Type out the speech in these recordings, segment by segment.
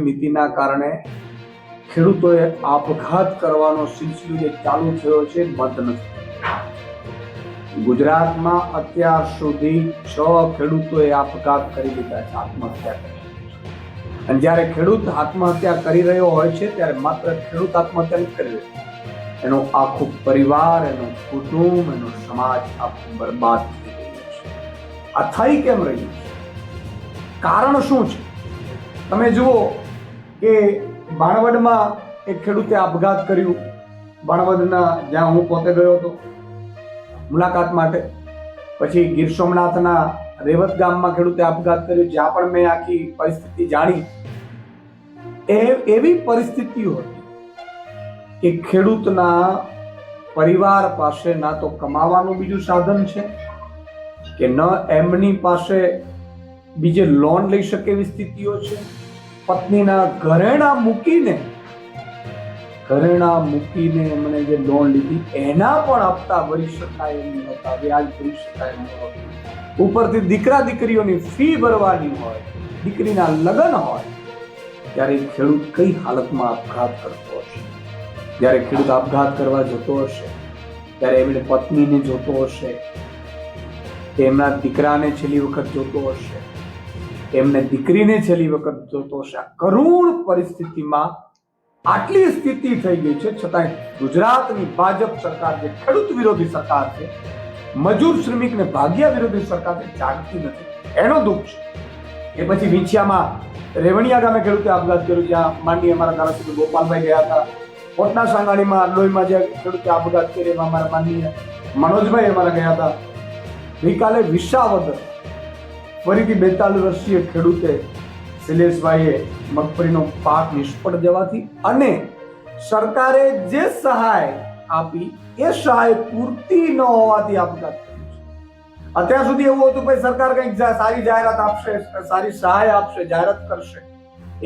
નીતિના કારણે ખેડૂતોએ આપઘાત કરવાનો સિલસિલો જે ચાલુ થયો છે, બંધ નથી. ગુજરાતમાં અત્યાર સુધી છ ખેડૂતોએ આપઘાત કરી લીધા છે, આત્મહત્યા કરી અને જ્યારે ખેડૂત આત્મહત્યા કરી રહ્યો હોય છે, ત્યારે માત્ર ખેડૂત આત્મહત્યા નથી કરી રહ્યો. એનો આખો પરિવાર, એનો કુટુંબ, એનો સમાજ આખું બરબાદ થઈ રહ્યો છે. આ થઈ કેમ રહ્યું છે? કારણ શું છે? તમે જુઓ કે બાણવડમાં એક ખેડૂતે આપઘાત કર્યું. બાણવડના જ્યાં હું પોતે ગયો હતો મુલાકાત માટે. પછી ગીર સોમનાથના રેવત ગામમાં ખેડૂતે આપઘાત કર્યો, જ્યાં પણ મેં આખી પરિસ્થિતિ જાણી. એ એવી પરિસ્થિતિઓ હતી કે ખેડૂતના પરિવાર પાસે ના તો કમાવાનું બીજું સાધન છે કે ન એમની પાસે બીજે લોન લઈ શકે એવી સ્થિતિઓ છે? પત્નીના ઘરેણા મૂકીને ઘરેણા મૂકીને એમણે જે લોન લીધી, એના પણ હપ્તા ભરી શકાય એમ નહોતા વ્યાજ ભરી શકાય એમ નહોતું ઉપરથી દીકરા દીકરીઓની ફી ભરવાની હોય, દીકરીના લગ્ન હોય, ત્યારે ખેડૂત કઈ હાલતમાં આપઘાત કરતો હશે? જ્યારે ખેડૂત આપઘાત કરવા જતો હશે, ત્યારે એમણે પત્નીને જોતો હશે એમના દીકરાને છેલ્લી વખત જોતો હશે? એમને દીકરીને છેલ્લી વખત જોતો કરુણ પરિસ્થિતિમાં આટલી સ્થિતિ થઈ ગઈ છે. છતાંય ગુજરાતની ભાજપ સરકાર જે ખેડૂત વિરોધી સરકાર છે, મજૂર શ્રમિકને ભાગ્યા વિરોધી સરકાર છે, જાગતી નથી. એનો દુઃખ છે એ પછી વિંછિયામાં રેવણિયા ગામે ખેડૂતે આપઘાત કર્યો, જ્યાં માંડી અમારા ધારાસભ્ય ગોપાલભાઈ ગયા હતા. કોટના સાંગાણીમાં લોહીમાં જે ખેડૂતે આપઘાત કર્યો, એમાં અમારા માનનીય મનોજભાઈ અમારા ગયા હતા. ગઈકાલે વિસાવદર ફરીથી બેતાલીસ વર્ષીય ખેડૂતે શૈલેષભાઈએ મગફળીનો પાક નિષ્ફળ જવાથી અને સરકારે જે સહાય આપી, એ સહાય પૂરતી ન હોવાથી આપઘાત અત્યાર સુધી એવું હતું કે સરકાર કંઈક સારી જાહેરાત આપશે, સારી સહાય આપશે, જાહેરાત કરશે.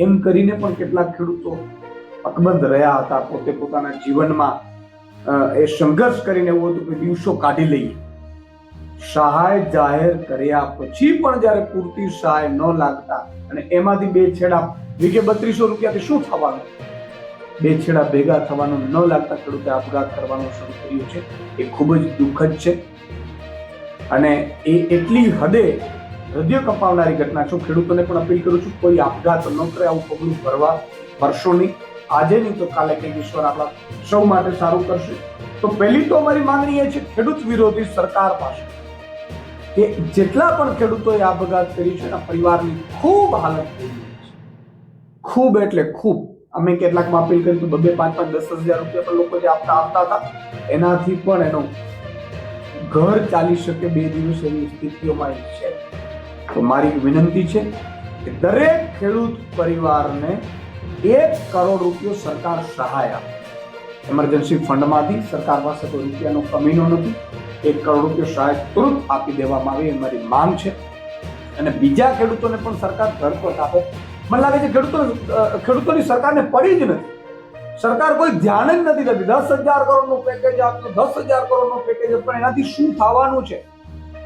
એમ કરીને પણ કેટલાક ખેડૂતો અકબંધ રહ્યા હતા પોતે પોતાના જીવનમાં એ સંઘર્ષ કરીને એવું હતું કે દિવસો કાઢી લઈએ. સહાય જાહેર કર્યા પછી પણ જ્યારે પૂરતી સહાય ન લાગતા અને એમાંથી બે છેડા વીઘે બત્રીસો રૂપિયાથી શું થવાનું? બે છેડા ભેગા થવાનું ન લાગતા ખેડૂતે આપઘાત કરવાનું શરૂ કર્યું છે. એ ખૂબ જ દુઃખદ છે. અને એ એટલી હદે હૃદય કપાવનારી ઘટના છું. ખેડૂતોને પણ અપીલ કરું છું, કોઈ આપઘાત ન કરે, આવું પગલું ભરવા ભરશો નહીં. આજે નહીં તો કાલે કંઈક ઈશ્વર આપણા સૌ માટે સારું કરશે. તો પહેલી તો અમારી માંગણી એ છે, ખેડૂત વિરોધી સરકાર પાસે કે જેટલા પણ ખેડૂતોએ આ બગાત કરી છે, એના પરિવારની ખૂબ હાલત થઈ ગઈ છે. ખૂબ એટલે ખૂબ. અમે કેટલાકમાં અપીલ કરી તો બબે પાંચ પાંચ દસ હજાર રૂપિયા પણ લોકો જે આપતા આપતા હતા, એનાથી પણ એનો ઘર ચાલી શકે બે દિવસ એવી સ્થિતિઓમાં છે. તો મારી વિનંતી છે કે દરેક ખેડૂત પરિવારને એક કરોડ રૂપિયો સરકાર સહાય આપે. એમરજન્સી ફંડમાંથી સરકાર પાસે કોઈ રૂપિયાનો કમીનો નથી. એક કરોડ રૂપિયા સહાય તુરંત આપી દેવામાં આવે, એ મારી માંગ છે. અને બીજા ખેડૂતોને પણ સરકાર ઘરપત આપે. મને લાગે છે ખેડૂતો ખેડૂતોની સરકારને પડી જ નથી. સરકાર કોઈ ધ્યાન જ નથી દેતી. દસ હજાર કરોડનું પેકેજ આપ્યું દસ હજાર કરોડનું પેકેજ પણ એનાથી શું થવાનું છે?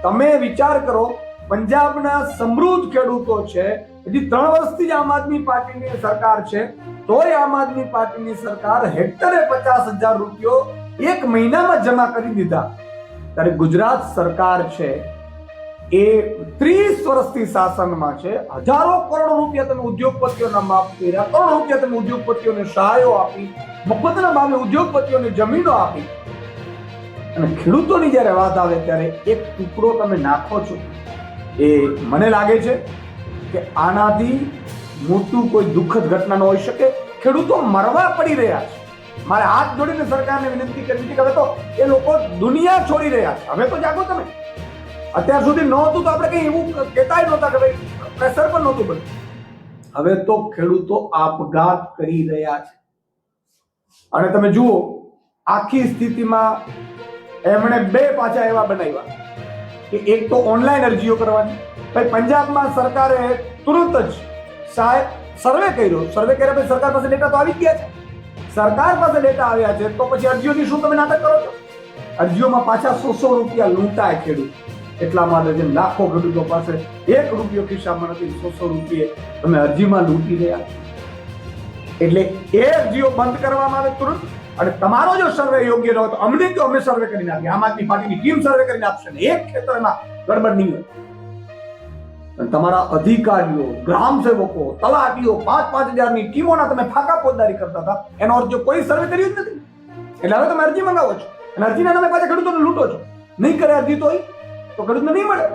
તમે વિચાર કરો, પંજાબના સમૃદ્ધ ખેડૂતો છે, હજી ત્રણ વર્ષથી જ આમ આદમી પાર્ટીની સરકાર છે, તોય આમ આદમી પાર્ટીની સરકાર હેક્ટરે પચાસ હજાર રૂપિયો એક મહિનામાં જમા કરી દીધા. ત્યારે ગુજરાત સરકાર છે, એ ત્રીસ વર્ષથી શાસનમાં છે. હજારો કરોડ રૂપિયા તમે ઉદ્યોગપતિઓના માફ કર્યા, કરોડ રૂપિયા તમે ઉદ્યોગપતિઓને સહાયો આપી મફતના ભાવે ઉદ્યોગપતિઓને જમીનો આપી. અને ખેડૂતોની જ્યારે વાત આવે ત્યારે એક ટુકડો તમે નાખો છો, એ મને લાગે છે કે આનાથી મોટું કોઈ દુઃખદ ઘટના ન હોઈ શકે. ખેડૂતો મરવા પડી રહ્યા છે. મારે હાથ જોડીને સરકારને વિનંતી કરવી હતી કે હવે તો એ લોકો દુનિયા છોડી રહ્યા છે. હવે તો જાગો તમે. અત્યાર સુધી નહોતું તો આપણે કઈ એવું કહેતા નહોતા કે ભાઈ, પ્રેશર પણ નહોતું બન્યું હવે તો ખેડૂતો આપઘાત કરી રહ્યા છે. અને તમે જુઓ, આખી સ્થિતિમાં એમણે બે પાછા એવા બનાવ્યા કે એક તો ઓનલાઈન અરજીઓ કરવાની. ભાઈ, પંજાબમાં સરકારે તુરંત જ સાહેબ, સર્વે કર્યો. સર્વે કર્યા પછી સરકાર પાસે ડેટા તો આવી ગયા છે. સરકાર પાસે ડેટા આવ્યા છે, તો પછી અરજીઓની શું તમે નાટક કરો છો? અરજીઓમાં પાછા સો સો રૂપિયા લૂંટાય ખેડૂત. એટલા માટે જેમ લાખો ખેડૂતો પાસે એક રૂપિયો ખિસ્સામાં નથી, સો સો રૂપિયે તમે અરજીમાં લૂંટી રહ્યા એટલે એ અરજીઓ બંધ કરવામાં આવે તુરંત, અને તમારો જો સર્વે યોગ્ય રહ્યો તો અમને તો અમે સર્વે કરીને આપીએ આમ આદમી પાર્ટીની ટીમ સર્વે કરીને આપશે ને? એક ખેતરમાં ગડબડ નહીં હોય. તમારા અધિકારીઓ ગ્રામ સેવકો તલાટીઓ, પાંચ પાંચ હજારની ટીમોના તમે ફાકા ફોજદારી કરતા હતા. એનો અર્થ કોઈ સર્વે કર્યું જ નથી. એટલે હવે તમે અરજી મંગાવો છો. અને અરજીના નામે પાછા ખેડૂતોને લૂંટો છો. નહીં કરે અરજી તો તો ખેડૂતને નહીં મળે.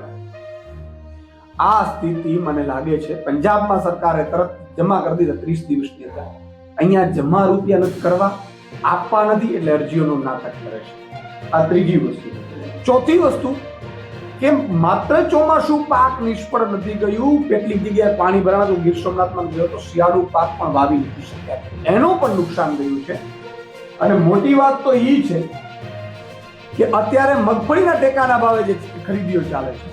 આ સ્થિતિ મને લાગે છે પંજાબમાં સરકારે તરત જમા કરી દીધા ત્રીસ દિવસની અંદર. અહીંયા જમા રૂપિયા નથી કરવા, આપવા નથી એટલે અરજીઓનું નાટક કરે છે. આ ત્રીજી વસ્તુ. ચોથી વસ્તુ કે માત્ર ચોમાસું પાક નિષ્ફળ નથી ગયું? કેટલીક જગ્યાએ પાણી ભરાણા તો ગીર સોમનાથમાં ગયો તો શિયાળુ પાક પણ વાવી નથી શક્યા. એનું પણ નુકસાન ગયું છે. અને મોટી વાત તો એ છે કે અત્યારે મગફળીના ટેકાના ભાવે જે ખરીદીઓ ચાલે છે,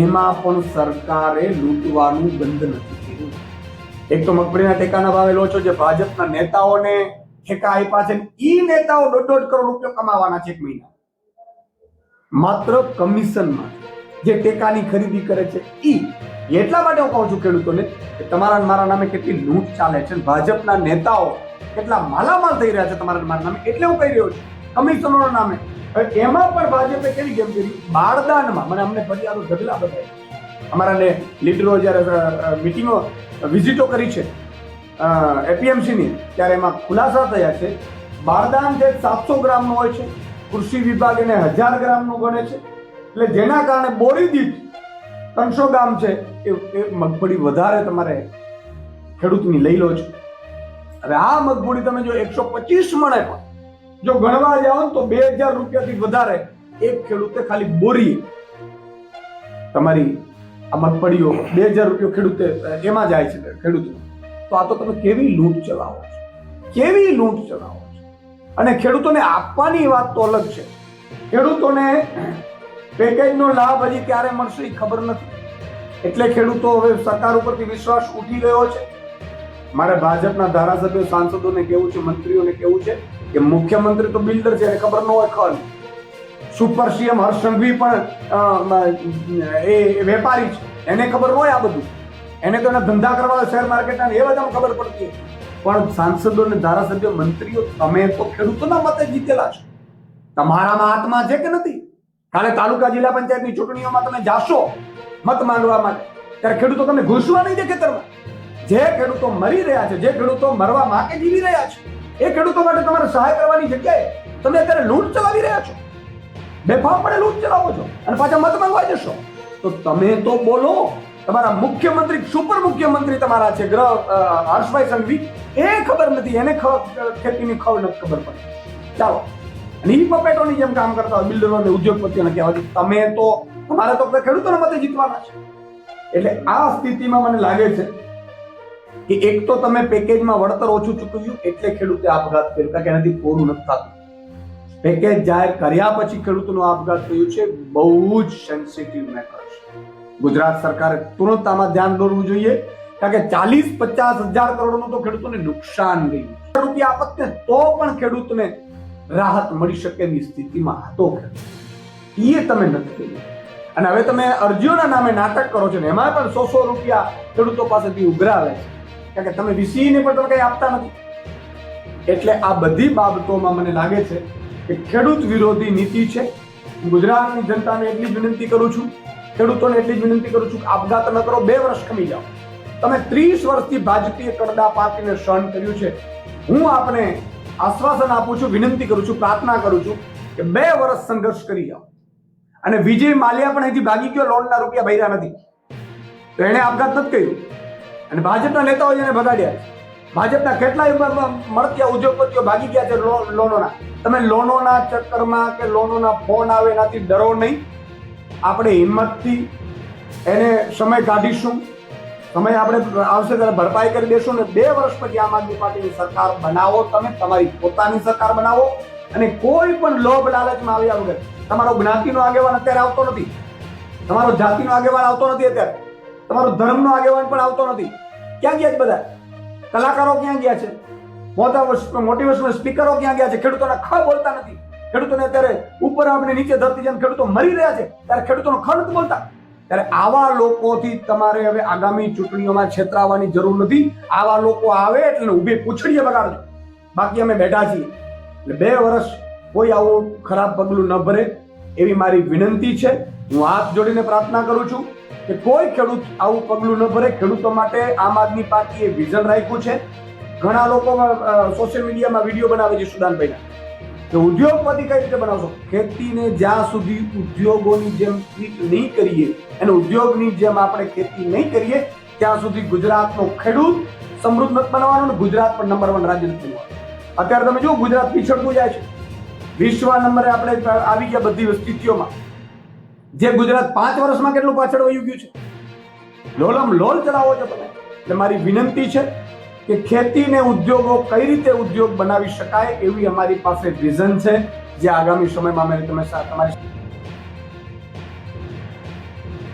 એમાં પણ સરકારે લૂંટવાનું બંધ નથી કર્યું. એક તો મગફળીના ટેકાના ભાવે લો છો જે ભાજપના નેતાઓને ઠેકા આપ્યા છે એ નેતાઓ દોઢ દોઢ કરોડ રૂપિયા કમાવાના છે એક મહિના માત્ર કમિશનમાં જે ટેકાની ખરીદી કરે છે એ એટલા માટે હું કહું છું ખેડૂતોને કે તમારા મારા નામે કેટલી લૂંટ ચાલે છે, ભાજપના નેતાઓ કેટલા માલામાલ થઈ રહ્યા છે તમારા મારા નામે. એટલે હું કહી રહ્યો છું, કમિશનરોના નામે. એમાં પણ ભાજપે કેવી ગેમ કરી? બારદાનમાં. મને અમને ફરિયાદો ઢગલા બતાવી અમારા ને લીડરો જ્યારે મિટિંગો, વિઝિટો કરી છે એપીએમસીની, ત્યારે એમાં ખુલાસા થયા છે. બારદાન જે સાતસો ગ્રામનો હોય છે કૃષિ વિભાગ એને હજાર ગ્રામનું ગણે છે. એટલે જેના કારણે બોરી ત્રણસો ગ્રામ છે એ મગફળી વધારે તમારે ખેડૂતની લઈ લો છો. હવે આ મગફળી તમે જો એકસો પચીસ મણે પણ જો ગણવા જાઓ તો બે હજાર રૂપિયાથી વધારે એક ખેડૂતે ખાલી બોરી તમારી આ મગફળીઓ બે હજાર રૂપિયો ખેડૂતે, એમાં જાય છે ખેડૂતો તો આ તો તમે કેવી લૂંટ ચલાવો છો? કેવી લૂંટ ચલાવો અને ખેડૂતોને આપવાની વાત તો અલગ છે. ખેડૂતોને પેકેજનો લાભ હજી ક્યારે મળશે એ ખબર નથી. એટલે ખેડૂતો હવે સરકાર ઉપરથી વિશ્વાસ ઉઠી ગયો છે. મારે ભાજપના ધારાસભ્યો સાંસદોને કેવું છે, મંત્રીઓને કેવું છે કે મુખ્યમંત્રી તો બિલ્ડર છે, એને ખબર ન હોય ખર. સુપર સીએમ હર્ષ સંઘવી પણ એ વેપારી છે. એને ખબર ન હોય આ બધું. એને તો એના ધંધા કરવા શેર માર્કેટના એ બધામાં ખબર પડતી હોય પણ સાંસદો અને ધારાસભ્ય મંત્રીઓ, તમે તો ખેડૂતોના મતે જીતેલા છો. તમારામાં આત્મા છે કે નથી? કાલે તાલુકા જિલ્લા પંચાયતની ચૂંટણીઓમાં તમે જાશો મત માંગવા માટે. ત્યારે ખેડૂતો તમને ઘૂસવા નહીં દે ખેતરમાં. જે ખેડૂતો મરી રહ્યા છે, જે ખેડૂતો મરવા માટે જીવી રહ્યા છે, એ ખેડૂતો માટે તમારે સહાય કરવાની જગ્યાએ તમે અત્યારે લૂંટ ચલાવી રહ્યા છો. બેફામપણે લૂંટ ચલાવો છો અને પાછા મત માંગવા જશો. તો તમે તો બોલો, તમારા મુખ્યમંત્રી, સુપર મુખ્યમંત્રી તમારા છે, ગ્રહ હર્ષભાઈ સંઘવી. એ ખબર નથી, એને ખેતીની ખબર નથી, ખબર પડતી ચાલો. અને એ પપેટોની જેમ કામ કરતા હોય બિલ્ડરો અને ઉદ્યોગપતિઓને કહેવા તમે તો, તમારે તો ખેડૂતોના મતે જીતવાના છે. એટલે આ સ્થિતિમાં મને લાગે છે કે એક તો તમે પેકેજમાં વળતર ઓછું ચૂકવ્યું એટલે ખેડૂતે આપઘાત કર્યો, કારણ કે એનાથી પૂરું નથી થતું. પેકેજ જાહેર કર્યા પછી ખેડૂતોનો આપઘાત થયું છે, બહુ જ સેન્સિટિવ મેટર છે. ગુજરાત સરકારે તુરંત આમાં ધ્યાન દોરવું જોઈએ. કારણ કે ચાલીસ પચાસ હજાર કરોડનું તો ખેડૂતોને નુકસાન ગયું રૂપિયા આપત ને તો પણ ખેડૂતને રાહત મળી શકે એવી સ્થિતિમાં હતો એ તમે નથી કર્યું. અને હવે તમે અરજીઓના નામે નાટક કરો છો ને, એમાં પણ સો સો રૂપિયા ખેડૂતો પાસેથી ઉઘરાવે છે. કારણ કે તમે વીસીને પણ તમે કંઈ આપતા નથી. એટલે આ બધી બાબતોમાં મને લાગે છે કે ખેડૂત વિરોધી નીતિ છે. ગુજરાતની જનતાને એટલી જ વિનંતી કરું છું. ખેડૂતોને એટલી જ વિનંતી કરું છું કે આપઘાત ન કરો, બે વર્ષ ખમી જાઓ. તમે ત્રીસ વર્ષથી ભાજપીએ કડદા પાર્ટીને સહન કર્યું છે. હું આપને આશ્વાસન આપું છું, વિનંતી કરું છું, પ્રાર્થના કરું છું કે બે વર્ષ સંઘર્ષ કરી આવો. અને વિજય માલ્યા પણ અહીંથી ભાગી ગયો, લોનના રૂપિયા ભર્યા નથી. તો એણે આપઘાત નથી કર્યું. અને ભાજપના નેતાઓ એને ભગાડ્યા ભાજપના કેટલાય મળતિયા ઉદ્યોગપતિઓ ભાગી ગયા છે લોનોના. તમે લોનોના ચક્કરમાં કે લોનોના ફોન આવે એનાથી ડરો નહીં. આપણે હિંમતથી એને સમય કાઢીશું. સમય આપણે આવશે ત્યારે ભરપાઈ કરી લેશો ને બે વર્ષ પછી આમ આદમી પાર્ટીની સરકાર બનાવો તમે, તમારી પોતાની સરકાર બનાવો અને કોઈ પણ લોભ લાલચમાં આવ્યા વગર. તમારો જ્ઞાતિનો આગેવાન અત્યારે આવતો નથી. તમારો જાતિનો આગેવાન આવતો નથી અત્યારે. તમારો ધર્મનો આગેવાન પણ આવતો નથી. ક્યાં ગયા છે બધા? કલાકારો ક્યાં ગયા છે? મોટા મોટિવેશનલ સ્પીકરો ક્યાં ગયા છે? ખેડૂતોના ખ બોલતા નથી. ખેડૂતોને અત્યારે ઉપર આપણે નીચે ધરતી જેમ ખેડૂતો મરી રહ્યા છે. ત્યારે ખેડૂતોનો ખ નથી બોલતા. ત્યારે આવા લોકોથી તમારે હવે આગામી ચૂંટણીઓમાં છેતરાવાની જરૂર નથી. આવા લોકો આવે એટલે ઊભી પૂછડીએ બગાડજો બાકી અમે બેઠા છીએ. એટલે બે વર્ષ કોઈ આવું ખરાબ પગલું ન ભરે એવી મારી વિનંતી છે. હું હાથ જોડીને પ્રાર્થના કરું છું કે કોઈ ખેડૂત આવું પગલું ન ભરે. ખેડૂતો માટે આમ આદમી પાર્ટીએ વિઝન રાખ્યું છે. ઘણા લોકો સોશિયલ મીડિયામાં વીડિયો બનાવે છે સુદાનભાઈના. કે ઉદ્યોગપતિ કઈ રીતે બનાવશો? ખેતીને જ્યાં સુધી ઉદ્યોગોની જેમ ટ્રીટ નહીં કરીએ અને ઉદ્યોગની જેમ આપણે ખેતી નહીં કરીએ, ત્યાં સુધી ગુજરાતનો ખેડૂત સમૃદ્ધ નથી બનવાનો અને ગુજરાત પણ નંબર વન રાજ્ય નથી બનવાનું. અત્યારે તમે જુઓ, ગુજરાત પીછળતું જાય છે. વિશ્વ નંબરે આપણે આવી ગયા બધી સ્થિતિઓમાં. જે ગુજરાત પાંચ વર્ષમાં કેટલું પાછળ વયું ગયું છે? લોલમ લોલ ચલાવો છો તમે. એટલે મારી વિનંતી છે કે ખેતીને ઉદ્યોગો કઈ રીતે ઉદ્યોગ બનાવી શકાય એવી અમારી પાસે વિઝન છે. જે આગામી સમયમાં અમે તમે તમારી